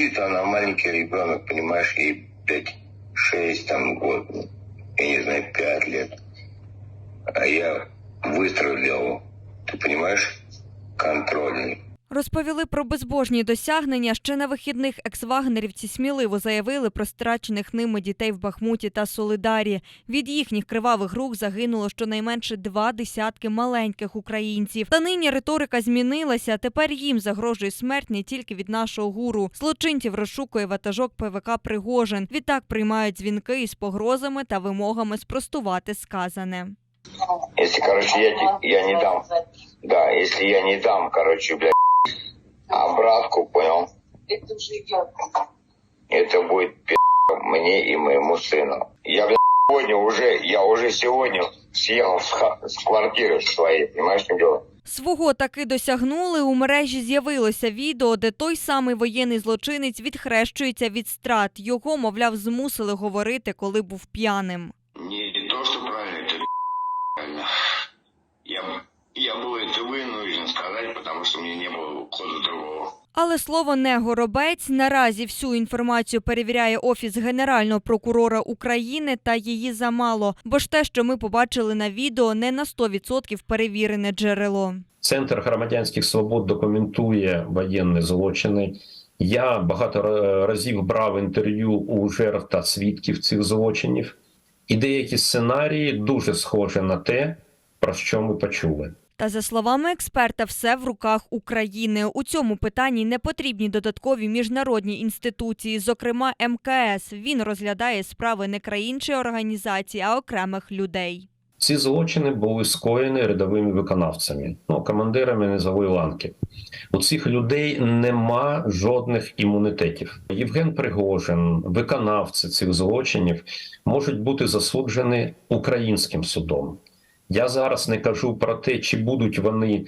лежит, она маленький ребенок, понимаешь, ей, блядь, 6 там год, я не знаю, 5 лет. А я выстрелил, ты понимаешь, контрольный. Розповіли про безбожні досягнення. Ще на вихідних екс-вагнерівці сміливо заявили про страчених ними дітей в Бахмуті та Солидарі. Від їхніх кривавих рук загинуло щонайменше два десятки маленьких українців. Та нині риторика змінилася. Тепер їм загрожує смерть не тільки від нашого гуру. Злочинців розшукує ватажок ПВК Пригожин. Відтак приймають дзвінки із погрозами та вимогами спростувати сказане. Если, короче, я, я не дам, да, если я не дам, короче, блядь, обратку, понял, Это уже я. это будет пи*** мне и моему сыну. Я, блядь, сегодня уже, я уже сегодня съехал с, ха- с квартиры своей, понимаешь, в чем дело? Свого таки досягнули. У мережі з'явилося відео, де той самий воєнний злочинець відхрещується від страт. Його, мовляв, змусили говорити, коли був п'яним. Сказать, потому что мне не было хода другого. Але слово не горобець наразі всю інформацію перевіряє офіс генерального прокурора України та її замало. Бо ж те, що ми побачили на відео, не на 100% перевірене джерело. Центр громадянських свобод документує воєнні злочини. Я багато разів брав інтерв'ю у жертв та свідків цих злочинів, і деякі сценарії дуже схожі на те, про що ми почули. Та за словами експерта, все в руках України. У цьому питанні не потрібні додаткові міжнародні інституції, зокрема МКС. Він розглядає справи не країнчої організації, а окремих людей. Ці злочини були скоєні рядовими виконавцями, ну командирами низової ланки. У цих людей нема жодних імунітетів. Євген Пригожин, виконавці цих злочинів, можуть бути засуджені українським судом. Я зараз не кажу про те, чи будуть вони е,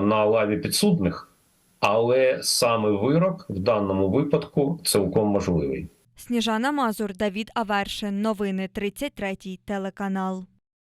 на лаві підсудних, але саме вирок в даному випадку цілком можливий. Сніжана Мазур, Давід Авершин. Новини 33 телеканал.